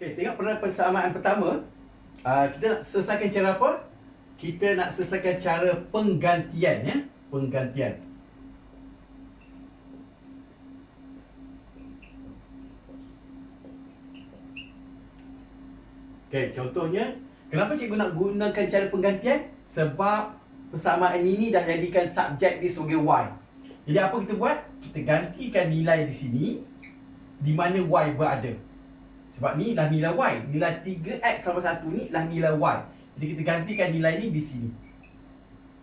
Okay, tengok pada persamaan pertama uh, Kita nak selesaikan cara apa? Kita nak selesaikan cara penggantian ya Penggantian Okay, contohnya Kenapa cikgu nak gunakan cara penggantian? Sebab persamaan ini dah jadikan subjek dia sebagai Y Jadi apa kita buat? Kita gantikan nilai di sini Di mana Y berada sebab ni dah nilai Y. Nilai 3X sama 1 ni dah nilai Y. Jadi kita gantikan nilai ni di sini.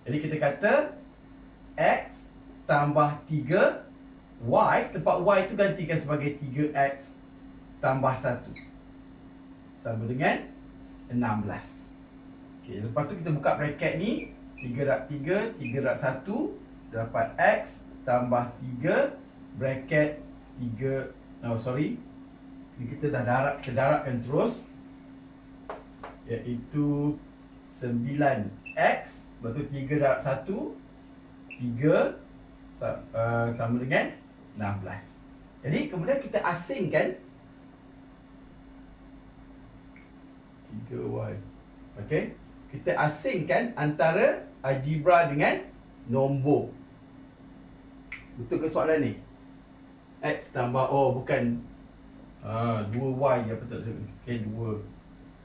Jadi kita kata X tambah 3 Y. Tempat Y tu gantikan sebagai 3X tambah 1. Sama dengan 16. Okay, lepas tu kita buka bracket ni. 3 rak 3, 3 rak 1. Dapat X tambah 3 bracket 3. Oh sorry. Ini kita dah darat, kita daratkan terus Iaitu 9X Lepas tu 3 darat 1 3 uh, Sama dengan 16 Jadi kemudian kita asingkan 3Y Okay Kita asingkan antara Algebra dengan Nombor. Betul ke soalan ni? X tambah Oh bukan Ha, 2y apa tak Okey, 2.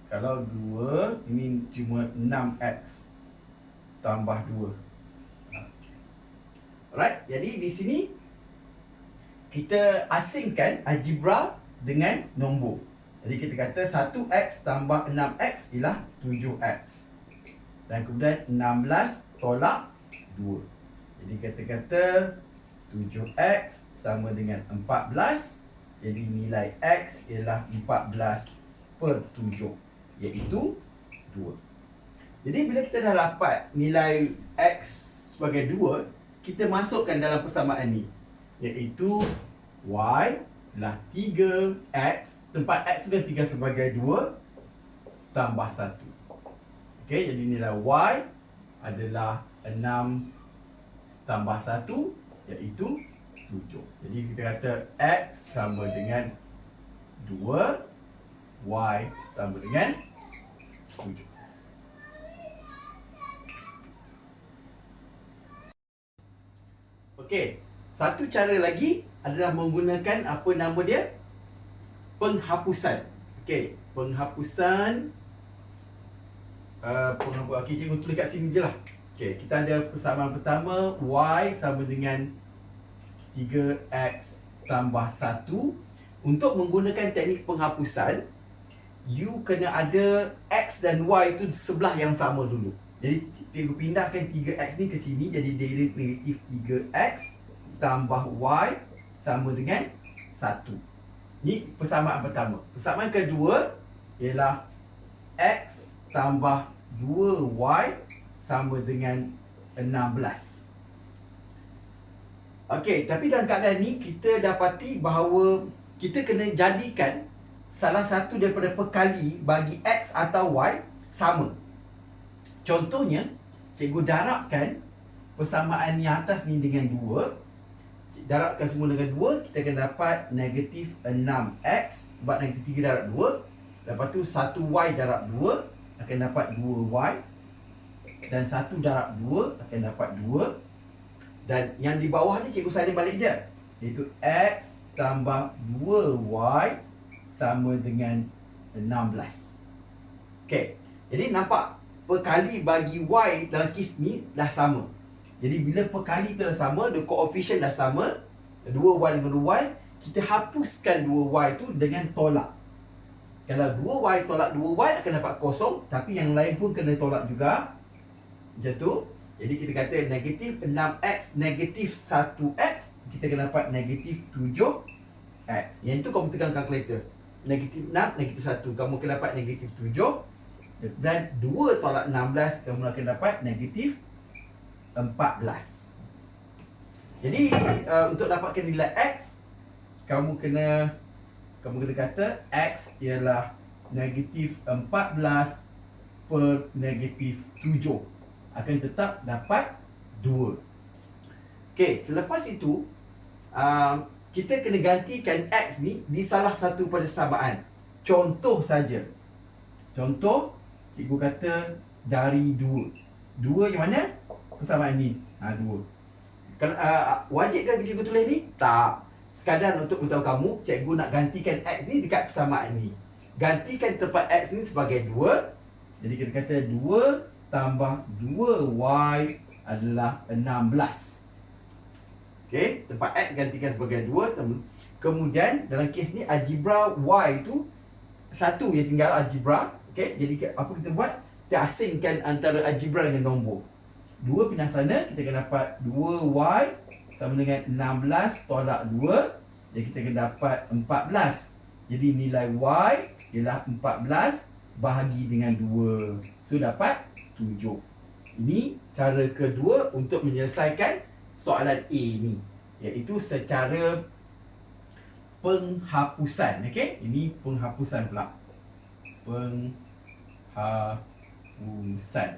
Kalau 2, ini cuma 6x tambah 2. Alright, jadi di sini kita asingkan algebra dengan nombor. Jadi kita kata 1x tambah 6x ialah 7x. Dan kemudian 16 tolak 2. Jadi kita kata 7x sama dengan 14 jadi nilai X ialah 14 per 7 Iaitu 2 Jadi bila kita dah dapat nilai X sebagai 2 Kita masukkan dalam persamaan ni Iaitu Y adalah 3X Tempat X juga 3 sebagai 2 Tambah 1 Okay, jadi nilai Y adalah 6 tambah 1 Iaitu 7. Jadi kita kata X sama dengan 2 Y sama dengan 7 Okey, satu cara lagi adalah menggunakan apa nama dia? Penghapusan Okey, penghapusan uh, penghapusan, okey cikgu tulis kat sini je lah Okey, kita ada persamaan pertama Y sama dengan 3x tambah 1 Untuk menggunakan teknik penghapusan You kena ada x dan y itu sebelah yang sama dulu. Jadi cikgu pindahkan 3x ni ke sini Jadi dia negatif 3x tambah y sama dengan 1 Ini persamaan pertama. Persamaan kedua ialah x tambah 2y sama dengan 16 Okey, tapi dalam keadaan ni kita dapati bahawa kita kena jadikan salah satu daripada perkali bagi X atau Y sama. Contohnya, cikgu darabkan persamaan yang atas ni dengan 2. Darabkan semua dengan 2, kita akan dapat negatif 6X sebab negatif 3 darab 2. Lepas tu 1Y darab 2 akan dapat 2Y. Dan 1 darab 2 akan dapat 2. Dan yang di bawah ni cikgu salin balik je. Iaitu X tambah 2Y sama dengan 16 Okay Jadi nampak perkali bagi Y dalam kes ni dah sama. Jadi bila perkali tu dah sama The coefficient dah sama 2Y dengan 2Y Kita hapuskan 2Y tu dengan tolak. Kalau 2Y tolak 2Y akan dapat kosong Tapi yang lain pun kena tolak juga. Macam tu jadi kita kata negatif 6x negatif 1x Kita akan dapat negatif 7x Yang itu kamu tekan kalkulator Negatif 6, negatif 1 Kamu akan dapat negatif 7 Dan 2 tolak 16 Kamu akan dapat negatif 14 Jadi uh, untuk dapatkan nilai x Kamu kena Kamu kena kata x ialah negatif 14 per negatif 7 akan tetap dapat 2. Okey, selepas itu uh, kita kena gantikan x ni di salah satu persamaan. contoh saja. Contoh, cikgu kata dari dua. Dua yang mana? Persamaan ni. Ha, dua. Kalau uh, wajib ke cikgu tulis ni? Tak. Sekadar untuk beritahu kamu, cikgu nak gantikan X ni dekat persamaan ni. Gantikan tempat X ni sebagai dua. Jadi kita kata dua tambah dua Y adalah 16. Okey, tempat X gantikan sebagai 2 Kemudian dalam kes ni algebra Y tu satu yang tinggal algebra. Okey, jadi apa kita buat? Kita asingkan antara algebra dengan nombor. 2 pindah sana, kita akan dapat 2Y sama dengan 16 tolak 2. Jadi kita akan dapat 14. Jadi nilai Y ialah 14 bahagi dengan 2. So dapat 7. Ini cara kedua untuk menyelesaikan soalan A ni iaitu secara penghapusan okey ini penghapusan pula penghapusan